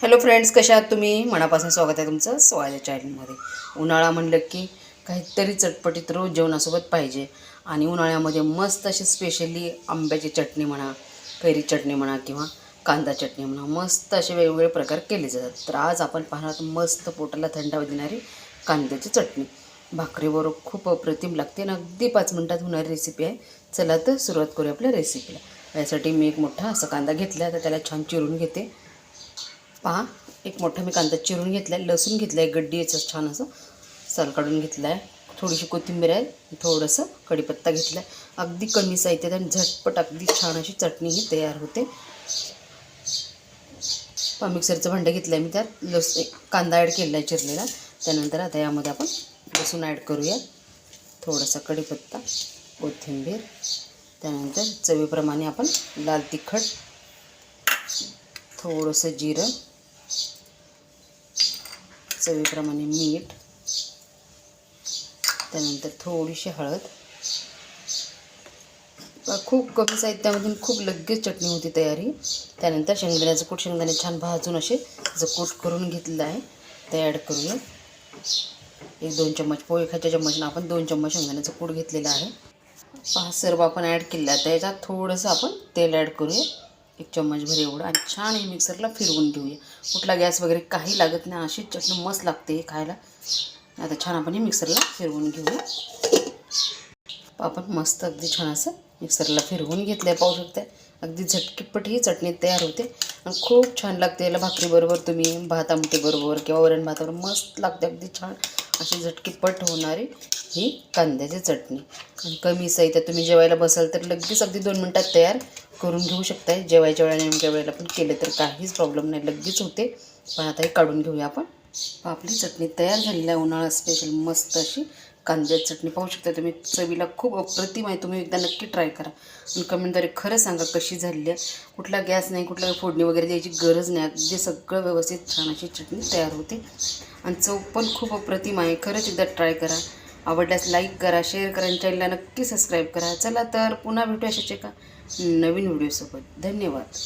Hello friends कशा आहात तुम्ही? मनापासून स्वागत आहे तुमचं सोळाच्या चॅनलमध्ये उन्हाळा म्हणलं की काहीतरी चटपटीत रोज जेवणासोबत पाहिजे. आणि उन्हाळ्यामध्ये मस्त अशी स्पेशली आंब्याची चटणी म्हणा कैरी चटणी म्हणा किंवा कांदा चटणी म्हणा मस्त असे वेगवेगळे प्रकार केले जातात. तर आज आपण पाहणार आहोत मस्त पोटाला थंडावा देणारी कांद्याची चटणी. भाकरीबरोबर खूप अप्रतिम लागते आणि अगदी पाच मिनटात होणारी रेसिपी आहे. चला तर सुरुवात करूया आपल्या रेसिपीला यासाठी मी एक मोठा असा कांदा घेतला तर त्याला छान चिरून घेते. पहा एक मोठा मी कांदा चिरून घेतला आहे लसूण घेतलं आहे गड्डी याचं छान असं साल काढून घेतलं आहे थोडीशी कोथिंबीर आहे थोडंसं कढीपत्ता घेतला आहे अगदी कमी साहित्यात आणि झटपट अगदी छान अशी चटणी ही तयार होते. पहा मिक्सरचं भांडं घेतलं आहे मी त्यात. लस कांदा ॲड केलेला आहे चिरलेला. त्यानंतर आता यामध्ये आपण लसूण ॲड करूया. थोडासा कढीपत्ता कोथिंबीर. त्यानंतर चवीप्रमाणे आपण लाल तिखट थोडंसं जिरं चवीप्रमाणे मीठ त्यानंतर थोडीशी हळद. खूप कमी साहित्यामधून खूप लगेच चटणी होती तयारी. त्यानंतर शेंगदाण्याचं कूट शेंगदाणे छान भाजून असे त्याचं कूट करून घेतलेलं आहे. ते ॲड करूया एक दोन चम्मच पोहे खायच्या चम्मचनं आपण दोन चम्मच शेंगदाण्याचं कूट घेतलेलं आहे. पहा सर्व आपण ॲड केलं आहे. त्याच्यात थोडंसं आपण तेल ॲड करूया. एक चम्मचभर एवढं आणि छान हे मिक्सरला फिरवून घेऊया. कुठला गॅस वगैरे काही लागत नाही अशी चटणी मस्त लागते हे खायला. आता छान आपण हे मिक्सरला फिरवून घेऊया आपण मस्त अगदी छान असं मिक्सरला फिरवून घेतलं आहे पाहू शकता अगदी झटकीपट ही चटणी तयार होते. आणि खूप छान लागते याला भाकरीबरोबर तुम्ही भात आमटीबरोबर किंवा वरण भाताबरोबर मस्त लागते अगदी छान. अशी झटकीपट होणारी ही कांद्याची चटणी. आणि कमी साहित्यात तुम्ही जेवायला बसाल तर लगेच अगदी दोन मिनटात तयार करून घेऊ शकताय. जेवायच्या वेळेला नेमक्या वेळेला पण केलं तर काहीच प्रॉब्लेम नाही. लगेच होते. पण आता हे काढून घेऊया आपण. आपली चटणी तयार झालेली आहे. उन्हाळा स्पेशल मस्त अशी कांद्याची चटणी. पाहू शकता तुम्ही चवीला खूप अप्रतिम आहे. तुम्ही एकदा नक्की ट्राय करा. आणि कमेंटद्वारे खरं सांगा कशी झालेली आहे. कुठला गॅस नाही कुठला फोडणी वगैरे द्यायची गरज नाही. अगदी सगळं व्यवस्थित छान अशी चटणी तयार होते. आणि चव पण खूप अप्रतिम आहे. खरंच एकदा ट्राय करा. आवडल्यास लाईक करा शेअर करा आणि चॅनलला नक्की सबस्क्राईब करा. चला तर पुन्हा भेटू अशाच एका नवीन व्हिडिओसोबत धन्यवाद.